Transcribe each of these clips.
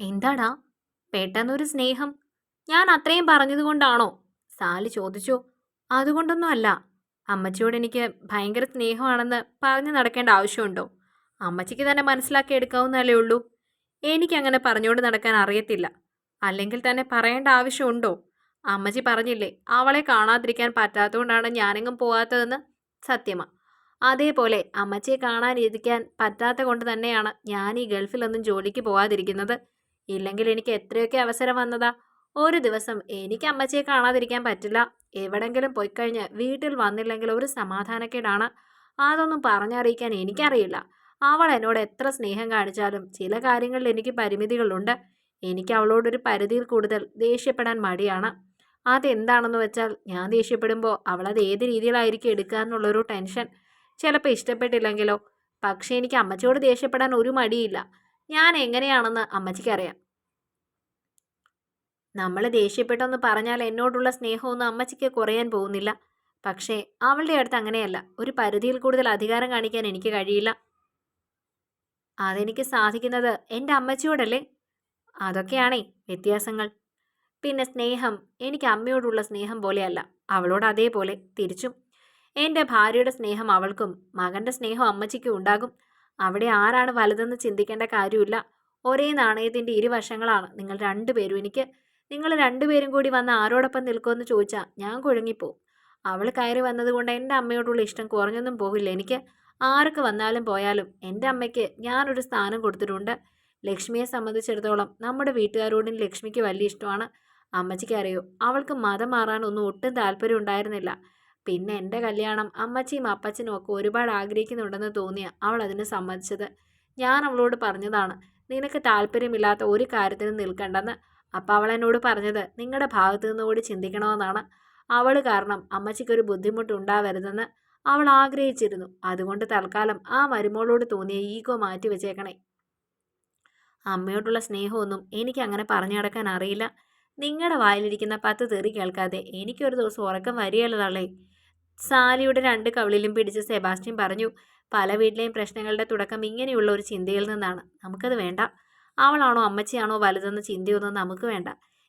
എന്താടാ? പെട്ടെന്നൊരു സ്നേഹം. ഞാൻ അത്രയും പറഞ്ഞതുകൊണ്ടാണോ സാലി ചോദിച്ചു. അതുകൊണ്ടൊന്നും അല്ല അമ്മച്ചിയോട് എനിക്ക് ഭയങ്കര സ്നേഹമാണെന്ന് പറഞ്ഞു നടക്കേണ്ട ആവശ്യമുണ്ടോ? അമ്മച്ചിക്ക് തന്നെ മനസ്സിലാക്കി എടുക്കാവുന്നതല്ലേ ഉള്ളൂ. എനിക്കങ്ങനെ പറഞ്ഞുകൊണ്ട് നടക്കാൻ അറിയത്തില്ല. അല്ലെങ്കിൽ തന്നെ പറയേണ്ട ആവശ്യമുണ്ടോ? അമ്മച്ചി പറഞ്ഞില്ലേ അവളെ കാണാതിരിക്കാൻ പറ്റാത്തതുകൊണ്ടാണ് ഞാനെങ്ങും പോകാത്തതെന്ന് സത്യമാ. അതേപോലെ അമ്മച്ചിയെ കാണാനിരിക്കാൻ പറ്റാത്ത കൊണ്ട് തന്നെയാണ് ഞാൻ ഈ ഗൾഫിലൊന്നും ജോലിക്ക് പോകാതിരിക്കുന്നത് ഇല്ലെങ്കിൽ എനിക്ക് എത്രയൊക്കെ അവസരം വന്നതാ? ഒരു ദിവസം എനിക്ക് അമ്മച്ചിയെ കാണാതിരിക്കാൻ പറ്റില്ല. എവിടെങ്കിലും പോയി കഴിഞ്ഞ് വീട്ടിൽ വന്നില്ലെങ്കിൽ ഒരു സമാധാനക്കേടാണ്. അതൊന്നും പറഞ്ഞറിയിക്കാൻ എനിക്കറിയില്ല. അവൾ എന്നോട് എത്ര സ്നേഹം കാണിച്ചാലും ചില കാര്യങ്ങളിൽ എനിക്ക് പരിമിതികളുണ്ട്. എനിക്ക് അവളോടൊരു പരിധിയിൽ കൂടുതൽ ദേഷ്യപ്പെടാൻ മടിയാണ്. അതെന്താണെന്ന് വെച്ചാൽ ഞാൻ ദേഷ്യപ്പെടുമ്പോൾ അവളത് ഏത് രീതിയിലായിരിക്കും എടുക്കുക എന്നുള്ളൊരു ടെൻഷൻ. ചിലപ്പോൾ ഇഷ്ടപ്പെട്ടില്ലെങ്കിലോ. പക്ഷേ എനിക്ക് അമ്മച്ചിയോട് ദേഷ്യപ്പെടാൻ ഒരു മടിയില്ല. ഞാൻ എങ്ങനെയാണെന്ന് അമ്മച്ചിക്കറിയാം നമ്മൾ ദേഷ്യപ്പെട്ടെന്ന് പറഞ്ഞാൽ എന്നോടുള്ള സ്നേഹമൊന്നും അമ്മച്ചിക്ക് കുറയാൻ പോകുന്നില്ല. പക്ഷേ അവളുടെ അടുത്ത് അങ്ങനെയല്ല. ഒരു പരിധിയിൽ കൂടുതൽ അധികാരം കാണിക്കാൻ എനിക്ക് കഴിയില്ല. അതെനിക്ക് സാധിക്കുന്നത് എന്റെ അമ്മച്ചിയോടല്ലേ? അതൊക്കെയാണേ വ്യത്യാസങ്ങൾ. പിന്നെ സ്നേഹം എനിക്ക് അമ്മയോടുള്ള സ്നേഹം പോലെയല്ല. അവളോട് അതേപോലെ തിരിച്ചും. എന്റെ ഭാര്യയുടെ സ്നേഹം അവൾക്കും മകന്റെ സ്നേഹം അമ്മച്ചിക്കും ഉണ്ടാകും. അവിടെ ആരാണ് വലുതെന്ന് ചിന്തിക്കേണ്ട കാര്യമില്ല. ഒരേ നാണയത്തിന്റെ ഇരുവശങ്ങളാണ് നിങ്ങൾ രണ്ടുപേരും എനിക്ക് നിങ്ങൾ രണ്ടുപേരും കൂടി വന്ന് ആരോടൊപ്പം നിൽക്കുമെന്ന് ചോദിച്ചാൽ ഞാൻ കുഴങ്ങിപ്പോവും. അവൾ കയറി വന്നതുകൊണ്ട് എന്റെ അമ്മയോടുള്ള ഇഷ്ടം കുറഞ്ഞൊന്നും പോകില്ല എനിക്ക് ആർക്ക് വന്നാലും പോയാലും എന്റെ അമ്മയ്ക്ക് ഞാനൊരു സ്ഥാനം കൊടുത്തിട്ടുണ്ട്. ലക്ഷ്മിയെ സംബന്ധിച്ചിടത്തോളം നമ്മുടെ വീട്ടുകാരോടും ലക്ഷ്മിക്ക് വലിയ ഇഷ്ടമാണ്. അമ്മച്ചിക്ക് അറിയോ അവൾക്ക് മതം മാറാനൊന്നും ഒട്ടും താല്പര്യം ഉണ്ടായിരുന്നില്ല. പിന്നെ എന്റെ കല്യാണം അമ്മച്ചിയും അപ്പച്ചനും ഒക്കെ ഒരുപാട് ആഗ്രഹിക്കുന്നുണ്ടെന്ന് തോന്നിയ അവൾ അതിന് സമ്മതിച്ചത്. ഞാൻ അവളോട് പറഞ്ഞതാണ് നിനക്ക് താല്പര്യമില്ലാത്ത ഒരു കാര്യത്തിനും നിൽക്കണ്ടെന്ന്. അപ്പം അവൾ എന്നോട് പറഞ്ഞത് നിങ്ങളുടെ ഭാഗത്തു നിന്നുകൂടി ചിന്തിക്കണമെന്നാണ്. അവൾ കാരണം അമ്മച്ചിക്കൊരു ബുദ്ധിമുട്ടുണ്ടാവരുതെന്ന് അവൾ ആഗ്രഹിച്ചിരുന്നു. അതുകൊണ്ട് തൽക്കാലം ആ മരുമോളോട് തോന്നിയ ഈഗോ മാറ്റി വെച്ചേക്കണേ. അമ്മയോടുള്ള സ്നേഹമൊന്നും എനിക്ക് അങ്ങനെ പറഞ്ഞു നടക്കാൻ അറിയില്ല. നിങ്ങളുടെ വായിലിരിക്കുന്ന പത്ത് തെറി കേൾക്കാതെ എനിക്കൊരു ദിവസം ഉറക്കം വരികയല്ലതള്ളേ സാലിയുടെ രണ്ട് കവിളിലും പിടിച്ച് സെബാസ്റ്റ്യൻ പറഞ്ഞു പല വീട്ടിലെയും പ്രശ്നങ്ങളുടെ തുടക്കം ഇങ്ങനെയുള്ള ഒരു ചിന്തയിൽ നിന്നാണ്. നമുക്കത് വേണ്ട. അവളാണോ അമ്മച്ചിയാണോ വലുതെന്ന ചിന്തയൊന്നും നമുക്ക് വേണ്ട.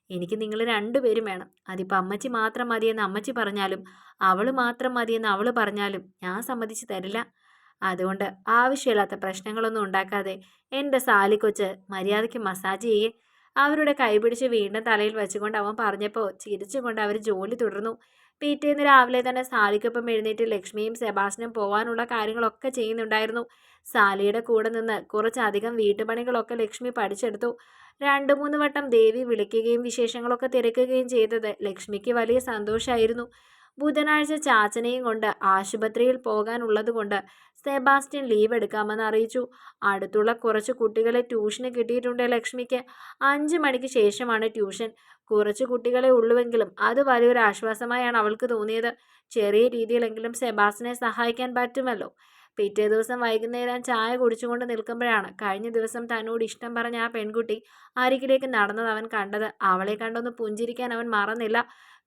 എനിക്ക് നിങ്ങൾ രണ്ടുപേരും വേണം. അതിപ്പോൾ അമ്മച്ചി മാത്രം മതിയെന്ന് അമ്മച്ചി പറഞ്ഞാലും അവൾ മാത്രം മതിയെന്ന് അവൾ പറഞ്ഞാലും ഞാൻ സമ്മതിച്ച് തരില്ല. അതുകൊണ്ട് ആവശ്യമില്ലാത്ത പ്രശ്നങ്ങളൊന്നും ഉണ്ടാക്കാതെ എന്റെ സാലിക്കൊച്ച് മര്യാദയ്ക്ക് മസാജ് ചെയ്യേ. അവരുടെ കൈപിടിച്ച് വീണ്ടും തലയിൽ വെച്ചുകൊണ്ട് അവൻ പറഞ്ഞപ്പോൾ ചിരിച്ചുകൊണ്ട് അവർ ജോലി തുടർന്നു. പിറ്റേന്ന് രാവിലെ തന്നെ സാലിക്കൊപ്പം എഴുന്നേറ്റ് ലക്ഷ്മിയും സെബാസ്റ്റിനും പോകാനുള്ള കാര്യങ്ങളൊക്കെ ചെയ്യുന്നുണ്ടായിരുന്നു. സാലിയുടെ കൂടെ നിന്ന് കുറച്ചധികം വീട്ടുപണികളൊക്കെ ലക്ഷ്മി പഠിച്ചെടുത്തു. രണ്ടു മൂന്ന് വട്ടം ദേവി വിളിക്കുകയും വിശേഷങ്ങളൊക്കെ തിരക്കുകയും ചെയ്തത് ലക്ഷ്മിക്ക് വലിയ സന്തോഷമായിരുന്നു ബുധനാഴ്ച ചാച്ചനെയും കൊണ്ട് ആശുപത്രിയിൽ പോകാനുള്ളതുകൊണ്ട് സെബാസ്റ്റ്യൻ ലീവ് എടുക്കാമെന്ന് അറിയിച്ചു. അടുത്തുള്ള കുറച്ച് കുട്ടികളെ ട്യൂഷന് കിട്ടിയിട്ടുണ്ട് ലക്ഷ്മിക്ക്. അഞ്ച് മണിക്ക് ശേഷമാണ് ട്യൂഷൻ കുറച്ച് കുട്ടികളെ ഉള്ളുവെങ്കിലും അത് വലിയൊരു ആശ്വാസമായാണ് അവൾക്ക് തോന്നിയത്. ചെറിയ രീതിയിലെങ്കിലും സെബാസ്റ്റിനെ സഹായിക്കാൻ പറ്റുമല്ലോ. പിറ്റേ ദിവസം വൈകുന്നേരം ചായ കുടിച്ചുകൊണ്ട് നിൽക്കുമ്പോഴാണ് കഴിഞ്ഞ ദിവസം തന്നോട് ഇഷ്ടം പറഞ്ഞ ആ പെൺകുട്ടി അരികിലേക്ക് നടന്നത് അവൻ കണ്ടത്. അവളെ കണ്ടൊന്ന് പുഞ്ചിരിക്കാൻ അവൻ മറന്നില്ല.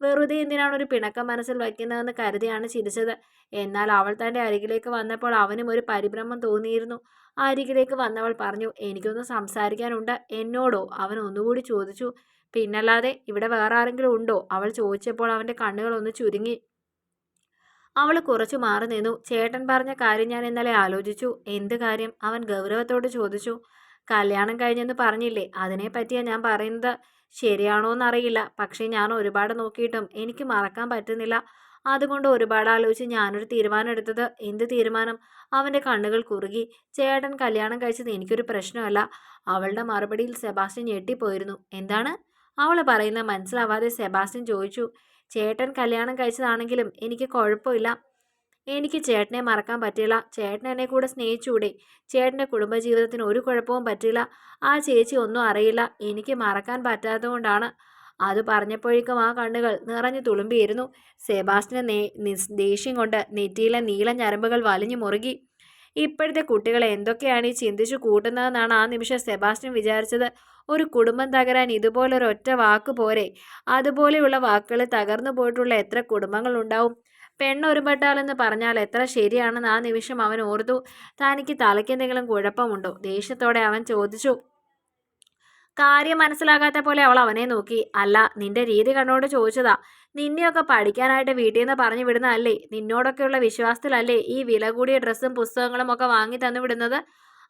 വെറുതെ എന്തിനാണ് ഒരു പിണക്കം മനസ്സിൽ വയ്ക്കുന്നതെന്ന് കരുതിയാണ് ചിരിച്ചത്. എന്നാൽ അവൾ തന്റെ അരികിലേക്ക് വന്നപ്പോൾ അവനും ഒരു പരിഭ്രമം തോന്നിയിരുന്നു. അരികിലേക്ക് വന്നവൾ പറഞ്ഞു എനിക്കൊന്ന് സംസാരിക്കാനുണ്ട്. എന്നോടോ? അവൻ ഒന്നുകൂടി ചോദിച്ചു. പിന്നല്ലാതെ ഇവിടെ വേറെ ആരെങ്കിലും ഉണ്ടോ? അവൾ ചോദിച്ചപ്പോൾ അവന്റെ കണ്ണുകൾ ഒന്ന് ചുരുങ്ങി. അവൾ കുറച്ചു മാറി നിന്നു. ചേട്ടൻ പറഞ്ഞ കാര്യം ഞാൻ ഇന്നലെ ആലോചിച്ചു. എന്ത് കാര്യം? അവൻ ഗൗരവത്തോട് ചോദിച്ചു. കല്യാണം കഴിഞ്ഞെന്ന് പറഞ്ഞില്ലേ? അതിനെ പറ്റിയാ ഞാൻ പറയുന്നത്. ശരിയാണോ എന്നറിയില്ല. പക്ഷേ ഞാൻ ഒരുപാട് നോക്കിയിട്ടും എനിക്ക് മറക്കാൻ പറ്റുന്നില്ല. അതുകൊണ്ട് ഒരുപാട് ആലോചിച്ച് ഞാനൊരു തീരുമാനം എടുത്തത്. എന്ത് തീരുമാനം? അവന്റെ കണ്ണുകൾ കുറുകി. ചേട്ടൻ കല്യാണം കഴിച്ചത് എനിക്കൊരു പ്രശ്നമല്ല. അവളുടെ മറുപടിയിൽ സെബാസ്റ്റ്യൻ ഞെട്ടിപ്പോയിരുന്നു. എന്താണ്? അവൾ പറയുന്ന മനസ്സിലാവാതെ സെബാസ്റ്റ്യൻ ചോദിച്ചു. ചേട്ടൻ കല്യാണം കഴിച്ചതാണെങ്കിലും എനിക്ക് കുഴപ്പമില്ല. എനിക്ക് ചേട്ടനെ മറക്കാൻ പറ്റില്ല. ചേട്ടൻ എന്നെ കൂടെ സ്നേഹിച്ചൂടെ. ചേട്ടന്റെ കുടുംബജീവിതത്തിന് ഒരു കുഴപ്പവും പറ്റില്ല. ആ ചേച്ചി ഒന്നും അറിയില്ല. എനിക്ക് മറക്കാൻ പറ്റാത്തതുകൊണ്ടാണ്. അത് പറഞ്ഞപ്പോഴേക്കും ആ കണ്ണുകൾ നിറഞ്ഞു തുളുമ്പിയിരുന്നു. സെബാസ്റ്റിന് നേ ദേഷ്യം കൊണ്ട് നെറ്റിയിലെ നീല ഞരമ്പുകൾ വലിഞ്ഞു മുറുകി. ഇപ്പോഴത്തെ കുട്ടികൾ എന്തൊക്കെയാണ് ഈ ചിന്തിച്ചു കൂട്ടുന്നതെന്നാണ് ആ നിമിഷം സെബാസ്റ്റ്യൻ വിചാരിച്ചത്. ഒരു കുടുംബം തകരാൻ ഇതുപോലൊരു ഒറ്റ വാക്ക് പോരെ. അതുപോലെയുള്ള വാക്കുകൾ തകർന്നു പോയിട്ടുള്ള എത്ര കുടുംബങ്ങളുണ്ടാവും. പെണ്ണൊരുപെട്ടാലെന്ന് പറഞ്ഞാൽ എത്ര ശരിയാണെന്ന് ആ നിമിഷം അവൻ ഓർത്തു. തനിക്ക് തലയ്ക്കെന്തെങ്കിലും കുഴപ്പമുണ്ടോ? ദേഷ്യത്തോടെ അവൻ ചോദിച്ചു. കാര്യം മനസ്സിലാകാത്ത പോലെ അവൾ അവനെ നോക്കി. അല്ല നിന്റെ രീതി കണ്ണോട് ചോദിച്ചതാ. നിന്നെയൊക്കെ പഠിക്കാനായിട്ട് വീട്ടിൽ നിന്ന് പറഞ്ഞു വിടുന്നതല്ലേ? നിന്നോടൊക്കെയുള്ള വിശ്വാസത്തിലല്ലേ ഈ വില കൂടിയ ഡ്രസ്സും പുസ്തകങ്ങളും ഒക്കെ വാങ്ങി തന്നു വിടുന്നത്?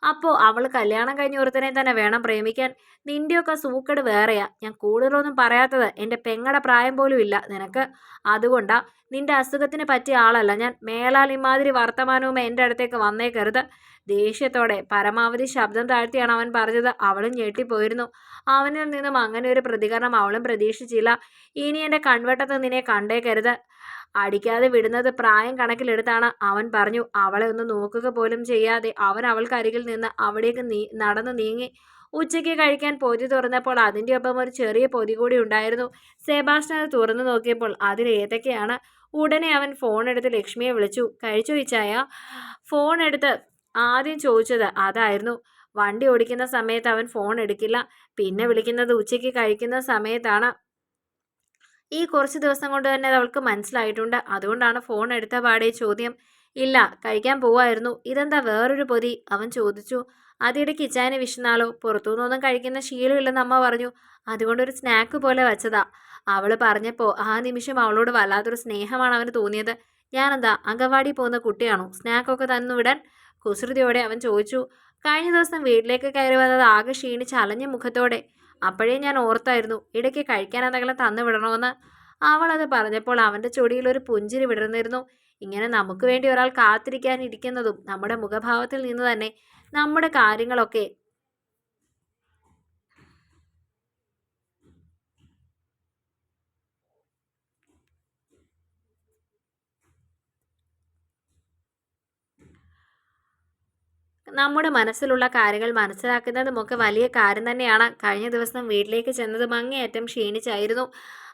അപ്പോൾ അവൾ കല്യാണം കഴിഞ്ഞ ഒരുത്തനെ തന്നെ വേണം പ്രേമിക്കാൻ. നിന്റെയൊക്കെ സൂക്കട് വേറെയാ. ഞാൻ കൂടുതലൊന്നും പറയാത്തത് എന്റെ പെങ്ങടെ പ്രായം പോലും ഇല്ല നിനക്ക്. അതുകൊണ്ടാ നിന്റെ അസുഖത്തിന് പറ്റിയ ആളല്ല ഞാൻ. മേലാൽ ഇമാതിരി വർത്തമാനവും എന്റെ അടുത്തേക്ക് വന്നേക്കരുത്. ദേഷ്യത്തോടെ പരമാവധി ശബ്ദം താഴ്ത്തിയാണ് അവൻ പറഞ്ഞത്. അവളും ഞെട്ടിപ്പോയിരുന്നു. അവനിൽ നിന്നും അങ്ങനെ ഒരു പ്രതികരണം അവളും പ്രതീക്ഷിച്ചില്ല. ഇനി എന്റെ കൺവെട്ടത്ത് നിന്നെ കണ്ടേക്കരുത്. അടിക്കാതെ വിടുന്നത് പ്രായം കണക്കിലെടുത്താണ്. അവൻ പറഞ്ഞു അവളെ ഒന്ന് നോക്കുക പോലും ചെയ്യാതെ അവൻ അവൾക്കരികിൽ നിന്ന് അവിടേക്ക് നീ നടന്നു നീങ്ങി. ഉച്ചയ്ക്ക് കഴിക്കാൻ പൊതി തുറന്നപ്പോൾ അതിന്റെ ഒപ്പം ഒരു ചെറിയ പൊതി കൂടി ഉണ്ടായിരുന്നു. സെബാസ്റ്റ്യൻ അത് തുറന്നു നോക്കിയപ്പോൾ അതിൽ ഏതൊക്കെയാണ്? ഉടനെ അവൻ ഫോൺ എടുത്ത് ലക്ഷ്മിയെ വിളിച്ചു. കഴിച്ചു വെച്ചായ ഫോൺ എടുത്ത് ആദ്യം ചോദിച്ചത് അതായിരുന്നു. വണ്ടി ഓടിക്കുന്ന സമയത്ത് അവൻ ഫോൺ എടുക്കില്ല. പിന്നെ വിളിക്കുന്നത് ഉച്ചയ്ക്ക് കഴിക്കുന്ന സമയത്താണ്. ഈ കുറച്ച് ദിവസം കൊണ്ട് തന്നെ അത് അവൾക്ക് മനസ്സിലായിട്ടുണ്ട്. അതുകൊണ്ടാണ് ഫോൺ എടുത്ത പാടെ ചോദ്യം ഇല്ല കഴിക്കാൻ പോവായിരുന്നു. ഇതെന്താ വേറൊരു പൊതി? അവൻ ചോദിച്ചു. അതിയുടെ കിച്ചാനെ വിഷനാലോ പുറത്തുനിന്നൊന്നും കഴിക്കുന്ന ശീലമില്ലെന്ന് അമ്മ പറഞ്ഞു. അതുകൊണ്ട് ഒരു സ്നാക്ക് പോലെ വെച്ചതാ. അവൾ പറഞ്ഞപ്പോൾ ആ നിമിഷം അവളോട് വല്ലാത്തൊരു സ്നേഹമാണ് അവന് തോന്നിയത്. ഞാനെന്താ അംഗൻവാടി പോകുന്ന കുട്ടിയാണോ? സ്നാക്കൊക്കെ തന്നു വിടാൻ? കുസൃതിയോടെ അവൻ ചോദിച്ചു. കഴിഞ്ഞ ദിവസം വീട്ടിലേക്ക് കയറി വന്നത് ആകെ ക്ഷീണിച്ച് അലഞ്ഞ മുഖത്തോടെ. അപ്പോഴേ ഞാൻ ഓർത്തായിരുന്നു ഇടയ്ക്ക് കഴിക്കാൻ എന്തെങ്കിലും തന്നു വിടണമെന്ന് അവളത് പറഞ്ഞപ്പോൾ അവന്റെ ചൊടിയിൽ ഒരു പുഞ്ചിരി വിടർന്നിരുന്നു. ഇങ്ങനെ നമുക്ക് വേണ്ടി ഒരാൾ കാത്തിരിക്കാനിരിക്കുന്നതും നമ്മുടെ മുഖഭാവത്തിൽ നിന്ന് തന്നെ നമ്മുടെ കാര്യങ്ങളൊക്കെ നമ്മുടെ മനസ്സിലുള്ള കാര്യങ്ങൾ മനസ്സിലാക്കുന്നതുമൊക്കെ വലിയ കാര്യം തന്നെയാണ്. കഴിഞ്ഞ ദിവസം വീട്ടിലേക്ക് ചെന്നതും അങ്ങേയറ്റം ക്ഷീണിച്ചായിരുന്നു.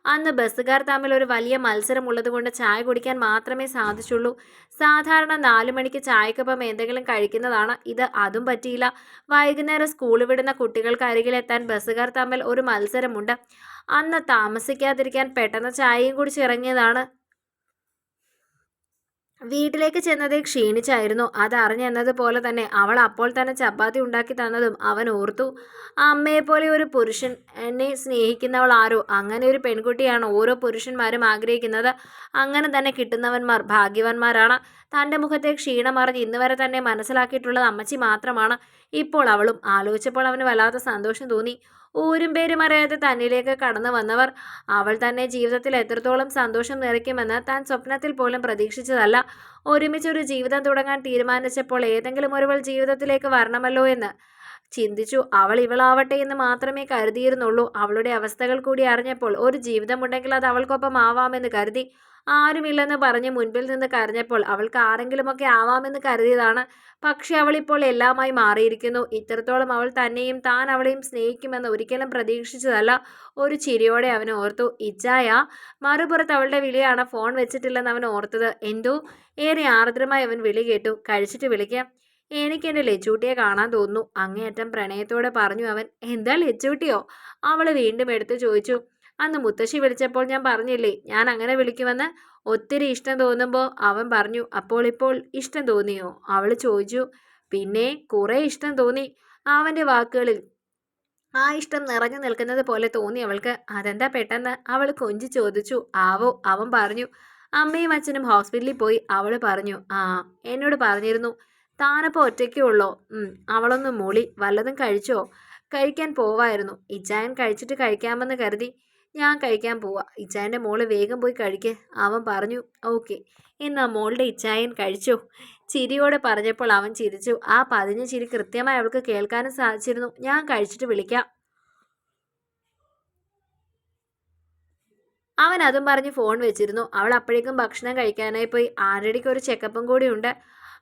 അന്ന് ബസ്സുകാർ തമ്മിൽ ഒരു വലിയ മത്സരം ഉള്ളതുകൊണ്ട് ചായ കുടിക്കാൻ മാത്രമേ സാധിച്ചുള്ളൂ. സാധാരണ നാലു മണിക്ക് ചായക്കൊപ്പം എന്തെങ്കിലും കഴിക്കുന്നതാണ്. ഇത് അതും പറ്റിയില്ല. വൈകുന്നേരം സ്കൂൾ വിടുന്ന കുട്ടികൾക്ക് അരികിലെത്താൻ ബസ്സുകാർ തമ്മിൽ ഒരു മത്സരമുണ്ട്. അന്ന് താമസിക്കാതിരിക്കാൻ പെട്ടെന്ന് ചായയും കുടിച്ചിറങ്ങിയതാണ് വീട്ടിലേക്ക് ചെന്നത് ക്ഷീണിച്ചായിരുന്നു. അതറിഞ്ഞെന്നതുപോലെ തന്നെ അവൾ അപ്പോൾ തന്നെ ചപ്പാത്തി ഉണ്ടാക്കി തന്നതും അവൻ ഓർത്തു. അമ്മയെപ്പോലെ ഒരു പുരുഷൻ എന്നെ സ്നേഹിക്കുന്നവൾ ആരോ? അങ്ങനെ ഒരു പെൺകുട്ടിയാണ് ഓരോ പുരുഷന്മാരും ആഗ്രഹിക്കുന്നത്. അങ്ങനെ തന്നെ കിട്ടുന്നവന്മാർ ഭാഗ്യവാന്മാരാണ്. തന്റെ മുഖത്തെ ക്ഷീണമറിഞ്ഞ് ഇന്ന് വരെ തന്നെ മനസ്സിലാക്കിയിട്ടുള്ളത് അമ്മച്ചി മാത്രമാണ്. ഇപ്പോൾ അവളും ആലോചിച്ചപ്പോൾ അവന് വല്ലാത്ത സന്തോഷം തോന്നി. ഊരും പേരും അറിയാതെ തന്നിലേക്ക് കടന്നു വന്നവർ. അവൾ തന്നെ ജീവിതത്തിൽ എത്രത്തോളം സന്തോഷം നിറയ്ക്കുമെന്ന് താൻ സ്വപ്നത്തിൽ പോലും പ്രതീക്ഷിച്ചതല്ല. ഒരുമിച്ചൊരു ജീവിതം തുടങ്ങാൻ തീരുമാനിച്ചപ്പോൾ ഏതെങ്കിലും ഒരുവൾ ജീവിതത്തിലേക്ക് വരണമല്ലോ എന്ന് ചിന്തിച്ചു അവൾ ഇവളാവട്ടെ എന്ന് മാത്രമേ കരുതിയിരുന്നുള്ളൂ. അവളുടെ അവസ്ഥകൾ കൂടി അറിഞ്ഞപ്പോൾ ഒരു ജീവിതമുണ്ടെങ്കിൽ അത് അവൾക്കൊപ്പം ആവാമെന്ന് കരുതി. ആരുമില്ലെന്ന് പറഞ്ഞ് മുൻപിൽ നിന്ന് കരഞ്ഞപ്പോൾ അവൾക്ക് ആരെങ്കിലുമൊക്കെ ആവാമെന്ന് കരുതിയതാണ്. പക്ഷെ അവളിപ്പോൾ എല്ലാമായി മാറിയിരിക്കുന്നു. ഇത്രത്തോളം അവൾ തന്നെയും താൻ അവളെയും സ്നേഹിക്കുമെന്ന് ഒരിക്കലും പ്രതീക്ഷിച്ചതല്ല. ഒരു ചിരിയോടെ അവൻ ഓർത്തു. ഇച്ചായ മറുപുറത്ത് അവളുടെ വിളിയാണ് ഫോൺ വെച്ചിട്ടില്ലെന്ന് അവൻ ഓർത്തത്. എന്തോ? ഏറെ ആർദ്രമായി അവൻ വിളി കേട്ടു. കഴിച്ചിട്ട് വിളിക്കാം. എനിക്ക് എന്റെ ലച്ചൂട്ടിയെ കാണാൻ തോന്നുന്നു. അങ്ങേയറ്റം പ്രണയത്തോടെ പറഞ്ഞു അവൻ എന്താ ലച്ചൂട്ടിയോ അവൾ വീണ്ടും എടുത്തു ചോദിച്ചു അന്ന് മുത്തശ്ശി വിളിച്ചപ്പോൾ ഞാൻ പറഞ്ഞില്ലേ ഞാൻ അങ്ങനെ വിളിക്കുമെന്ന്? ഒത്തിരി ഇഷ്ടം തോന്നുമ്പോൾ അവൻ പറഞ്ഞു അപ്പോൾ ഇപ്പോൾ ഇഷ്ടം തോന്നിയോ? അവൾ ചോദിച്ചു പിന്നെ കുറേ ഇഷ്ടം തോന്നി. അവന്റെ വാക്കുകളിൽ ആ ഇഷ്ടം നിറഞ്ഞു നിൽക്കുന്നത് പോലെ തോന്നി അവൾക്ക്. അതെന്താ പെട്ടെന്ന്? അവൾ കൊഞ്ചി ചോദിച്ചു ആവോ അവൻ പറഞ്ഞു. അമ്മയും അച്ഛനും ഹോസ്പിറ്റലിൽ പോയി അവൾ പറഞ്ഞു ആ എന്നോട് പറഞ്ഞിരുന്നു. താനപ്പോൾ ഒറ്റയ്ക്കേ ഉള്ളോ? അവളൊന്ന് മൂളി. വല്ലതും കഴിച്ചോ? കഴിക്കാൻ പോവായിരുന്നു. ഇച്ചായൻ കഴിച്ചിട്ട് കഴിക്കാമെന്ന് കരുതി ഞാൻ കഴിക്കാൻ പോവാ. ഇച്ചായന്റെ മോൾ വേഗം പോയി കഴിക്ക്. അവൻ പറഞ്ഞു ഓക്കെ. എന്നാ മോളുടെ ഇച്ചായൻ കഴിച്ചു? ചിരിയോടെ പറഞ്ഞപ്പോൾ അവൻ ചിരിച്ചു. ആ പതിഞ്ഞ ചിരി കൃത്യമായി അവൾക്ക് കേൾക്കാനും സാധിച്ചിരുന്നു. ഞാൻ കഴിച്ചിട്ട് വിളിക്കാം. അവൻ അതും പറഞ്ഞ് ഫോൺ വെച്ചിരുന്നു. അവൾ അപ്പോഴേക്കും ഭക്ഷണം കഴിക്കാനായി പോയി. ആറടിക്ക് ഒരു ചെക്കപ്പും കൂടി ഉണ്ട്.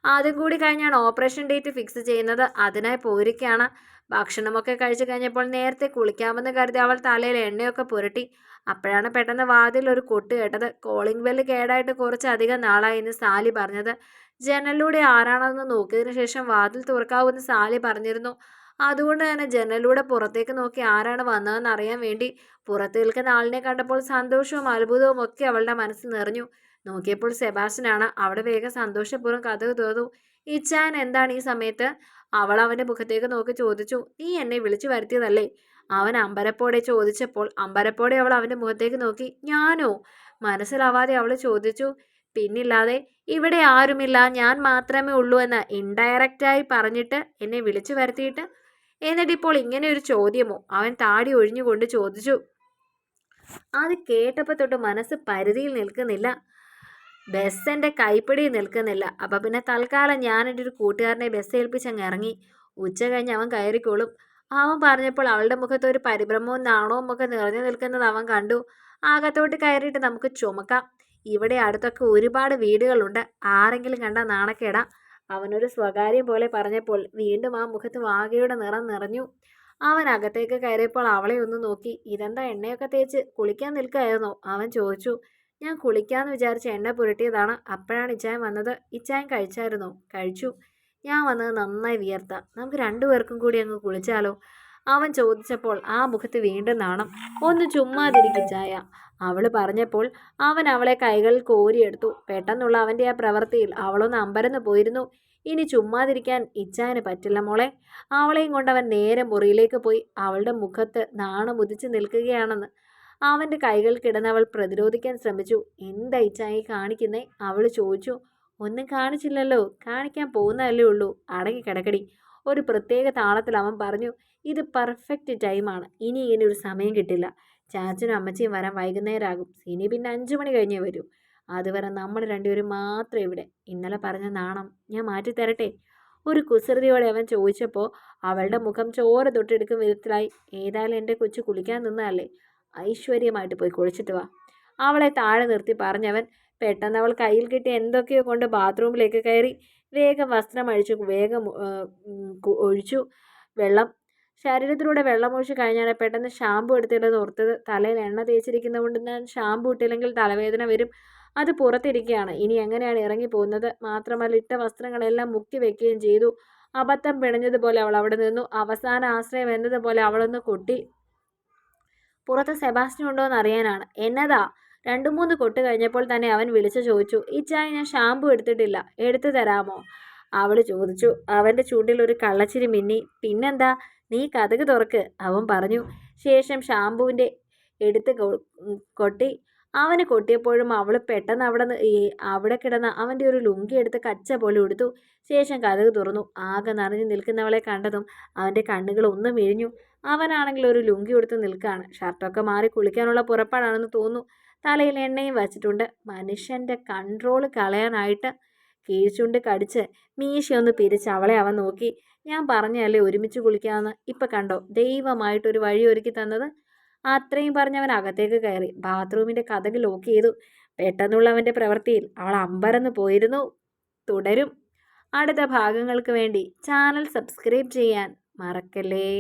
അതും കൂടി കഴിഞ്ഞാണ് ഓപ്പറേഷൻ ഡേറ്റ് ഫിക്സ് ചെയ്യുന്നത്. അതിനായി പോയിരിക്കുകയാണ് ഭക്ഷണമൊക്കെ കഴിച്ചു കഴിഞ്ഞപ്പോൾ നേരത്തെ കുളിക്കാമെന്ന് കരുതി അവൾ തലയിൽ എണ്ണയൊക്കെ പുരട്ടി. അപ്പോഴാണ് പെട്ടെന്ന് വാതിൽ ഒരു കൊട്ട് കേട്ടത്. കോളിംഗ് ബെല്ല് കേടായിട്ട് കുറച്ചധികം നാളായി എന്ന് സാലി പറഞ്ഞത്. ജനലിലൂടെ ആരാണെന്ന് നോക്കിയതിനു ശേഷം വാതിൽ തുറക്കാവുമെന്ന് സാലി പറഞ്ഞിരുന്നു. അതുകൊണ്ട് തന്നെ ജനലിലൂടെ പുറത്തേക്ക് നോക്കി ആരാണ് വന്നതെന്ന് അറിയാൻ വേണ്ടി പുറത്ത് നിൽക്കുന്ന ആളിനെ കണ്ടപ്പോൾ സന്തോഷവും അത്ഭുതവും ഒക്കെ അവളുടെ മനസ്സ് നിറഞ്ഞു. നോക്കിയപ്പോൾ സെബാസ്റ്റ്യനാണ് അവിടെ വേഗം സന്തോഷപൂർവം കഥ തോന്നു ഇച്ചാൻ എന്താണ് ഈ സമയത്ത്? അവൾ അവന്റെ മുഖത്തേക്ക് നോക്കി ചോദിച്ചു നീ എന്നെ വിളിച്ചു വരുത്തിയതല്ലേ? അവൻ അമ്പരപ്പോടെ ചോദിച്ചപ്പോൾ അമ്പരപ്പോടെ അവൾ അവന്റെ മുഖത്തേക്ക് നോക്കി ഞാനോ? മനസ്സിലാവാതെ അവൾ ചോദിച്ചു പിന്നില്ലാതെ ഇവിടെ ആരുമില്ല ഞാൻ മാത്രമേ ഉള്ളൂ എന്ന് ഇൻഡയറക്റ്റായി പറഞ്ഞിട്ട് എന്നെ വിളിച്ചു വരുത്തിയിട്ട്? എന്നിട്ടിപ്പോൾ ഇങ്ങനെ ഒരു ചോദ്യമോ അവൻ താടി ഒഴിഞ്ഞുകൊണ്ട് ചോദിച്ചു. അത് കേട്ടപ്പോൾ തൊട്ട് മനസ്സ് പരിധിയിൽ നിൽക്കുന്നില്ല. ബസ് എന്റെ കൈപ്പിടിയിൽ നിൽക്കുന്നില്ല. അപ്പം പിന്നെ തൽക്കാലം ഞാൻ എന്റെ ഒരു കൂട്ടുകാരനെ ബസ് ഏൽപ്പിച്ച് അങ്ങ് ഇറങ്ങി. ഉച്ച കഴിഞ്ഞ് അവൻ കയറിക്കോളും. അവൻ പറഞ്ഞപ്പോൾ അവളുടെ മുഖത്ത് ഒരു പരിഭ്രമവും നാണവും ഒക്കെ നിറഞ്ഞു നിൽക്കുന്നത് അവൻ കണ്ടു. ആകത്തോട്ട് കയറിയിട്ട് നമുക്ക് ചുമക്കാം. ഇവിടെ അടുത്തൊക്കെ ഒരുപാട് വീടുകളുണ്ട്. ആരെങ്കിലും കണ്ട നാണക്കേടാ. അവനൊരു സ്വകാര്യം പോലെ പറഞ്ഞപ്പോൾ വീണ്ടും ആ മുഖത്ത് വാകയുടെ നിറം നിറഞ്ഞു. അവൻ അകത്തേക്ക് കയറിയപ്പോൾ അവളെ ഒന്ന് നോക്കി. ഇതെന്താ എണ്ണയൊക്കെ തേച്ച് കുളിക്കാൻ നിൽക്കുകയായിരുന്നോ അവൻ ചോദിച്ചു. ഞാൻ കുളിക്കാമെന്ന് വിചാരിച്ച് എണ്ണ പുരട്ടിയതാണ്. അപ്പോഴാണ് ഇച്ചായൻ വന്നത്. ഇച്ചായൻ കഴിച്ചായിരുന്നു? കഴിച്ചു. ഞാൻ വന്നത് നന്നായി വിയർത്ത. നമുക്ക് രണ്ടുപേർക്കും കൂടി അങ്ങ് കുളിച്ചാലോ? അവൻ ചോദിച്ചപ്പോൾ ആ മുഖത്ത് വീണ്ടും നാണം. ഒന്ന് ചുമ്മാതിരിക്കും ചായ അവൾ പറഞ്ഞപ്പോൾ അവൻ അവളെ കൈകളിൽ കോരിയെടുത്തു. പെട്ടെന്നുള്ള അവന്റെ ആ പ്രവൃത്തിയിൽ അവളൊന്ന് അമ്പരന്ന് പോയിരുന്നു. ഇനി ചുമ്മാതിരിക്കാൻ ഇച്ചാന് പറ്റില്ല മോളെ. അവളെയും കൊണ്ട് അവൻ നേരെ മുറിയിലേക്ക് പോയി. അവളുടെ മുഖത്ത് നാണം ഉദിച്ചു നിൽക്കുകയാണെന്ന് അവന്റെ കൈകൾ കിടന്ന് അവൾ പ്രതിരോധിക്കാൻ ശ്രമിച്ചു. എന്തായി ഇച്ചായി കാണിക്കുന്നേ? അവൾ ചോദിച്ചു. ഒന്നും കാണിച്ചില്ലല്ലോ. കാണിക്കാൻ പോകുന്നതല്ലേ ഉള്ളൂ. അടങ്ങി കിടക്കടി. ഒരു പ്രത്യേക താളത്തിൽ അവൻ പറഞ്ഞു ഇത് പെർഫെക്റ്റ് ടൈമാണ് ഇനി ഇങ്ങനെ ഒരു സമയം കിട്ടില്ല. ചാച്ചനും അമ്മച്ചിയും വരാൻ വൈകുന്നേരമാകും ഇനി പിന്നെ അഞ്ചു മണി കഴിഞ്ഞേ വരൂ. അതുവരെ നമ്മൾ രണ്ടുപേരും മാത്രം ഇവിടെ. ഇന്നലെ പറഞ്ഞ നാണം ഞാൻ മാറ്റിത്തരട്ടെ? ഒരു കുസൃതിയോടെ അവൻ ചോദിച്ചപ്പോൾ അവളുടെ മുഖം ചോര തൊട്ടെടുക്കും വിധത്തിലായി. ഏതായാലും എന്റെ കൊച്ചു കുളിക്കാൻ നിന്നതല്ലേ? ഐശ്വര്യമായിട്ട് പോയി കുളിച്ചിട്ട് വാ. അവളെ താഴെ നിർത്തി പറഞ്ഞവൻ പെട്ടെന്ന് അവൾ കയ്യിൽ കിട്ടി എന്തൊക്കെയോ കൊണ്ട് ബാത്റൂമിലേക്ക് കയറി വേഗം വസ്ത്രം അഴിച്ചു വേഗം ഒഴിച്ചു വെള്ളം. ശരീരത്തിലൂടെ വെള്ളം ഒഴിച്ച് കഴിഞ്ഞാൽ പെട്ടെന്ന് ഷാമ്പു എടുത്തിട്ടത് ഓർത്തത് തലയിൽ എണ്ണ തേച്ചിരിക്കുന്നത് കൊണ്ട് ഞാൻ ഷാമ്പു ഇട്ടില്ലെങ്കിൽ തലവേദന വരും. അത് പുറത്തിരിക്കുകയാണ്. ഇനി എങ്ങനെയാണ് ഇറങ്ങി പോകുന്നത് മാത്രമല്ല ഇട്ട വസ്ത്രങ്ങളെല്ലാം മുക്കി വെക്കുകയും ചെയ്തു. അബദ്ധം പിണഞ്ഞതുപോലെ അവൾ അവിടെ നിന്നു. അവസാന ആശ്രയം എന്നതുപോലെ അവളൊന്ന് കൊട്ടി. പുറത്ത് സെബാസ്റ്റ്യൻ ഉണ്ടോ എന്ന് അറിയാനാണ്. എന്നതാ? രണ്ടു മൂന്ന് കൊട്ട് കഴിഞ്ഞപ്പോൾ തന്നെ അവൻ വിളിച്ചു ചോദിച്ചു ഈ ചായ ഞാൻ ഷാമ്പു എടുത്തിട്ടില്ല എടുത്തു തരാമോ? അവൾ ചോദിച്ചു അവന്റെ ചൂണ്ടിൽ ഒരു കള്ളച്ചിരി മിന്നി പിന്നെന്താ? നീ കഥക് തുറക്ക്. അവൻ പറഞ്ഞു ശേഷം ഷാമ്പുവിന്റെ എടുത്ത് കൊട്ടി അവന് കൊട്ടിയപ്പോഴും അവൾ പെട്ടെന്ന് അവിടെ അവിടെ കിടന്ന അവന്റെ ഒരു ലുങ്കി എടുത്ത് കച്ച പോലെ ഉടുത്തു. ശേഷം കഥക് തുറന്നു. ആകെ നിറഞ്ഞു നിൽക്കുന്നവളെ കണ്ടതും അവന്റെ കണ്ണുകൾ ഒന്നും മിഴിഞ്ഞു. അവനാണെങ്കിൽ ഒരു ലുങ്കി ഉടുത്ത് നിൽക്കുകയാണ് ഷർട്ടൊക്കെ മാറി കുളിക്കാനുള്ള പുറപ്പാടാണെന്ന് തോന്നുന്നു. തലയിൽ എണ്ണയും വച്ചിട്ടുണ്ട്. മനുഷ്യന്റെ കൺട്രോൾ കളയാനായിട്ട് കീഴ്ചുണ്ട് കടിച്ച് മീശയൊന്ന് പിരിച്ച് അവളെ അവൻ നോക്കി. ഞാൻ പറഞ്ഞല്ലേ ഒരുമിച്ച് കുളിക്കാമെന്ന്. ഇപ്പം കണ്ടോ ദൈവമായിട്ടൊരു വഴി ഒരുക്കി തന്നത്? അത്രയും പറഞ്ഞവൻ അകത്തേക്ക് കയറി. ബാത്റൂമിന്റെ കഥക് ലോക്ക് ചെയ്തു. പെട്ടെന്നുള്ളവന്റെ പ്രവൃത്തിയിൽ അവൾ അമ്പരന്ന് പോയിരുന്നു. തുടരും. അടുത്ത ഭാഗങ്ങൾക്ക് വേണ്ടി ചാനൽ സബ്സ്ക്രൈബ് ചെയ്യാൻ മറക്കല്ലേ?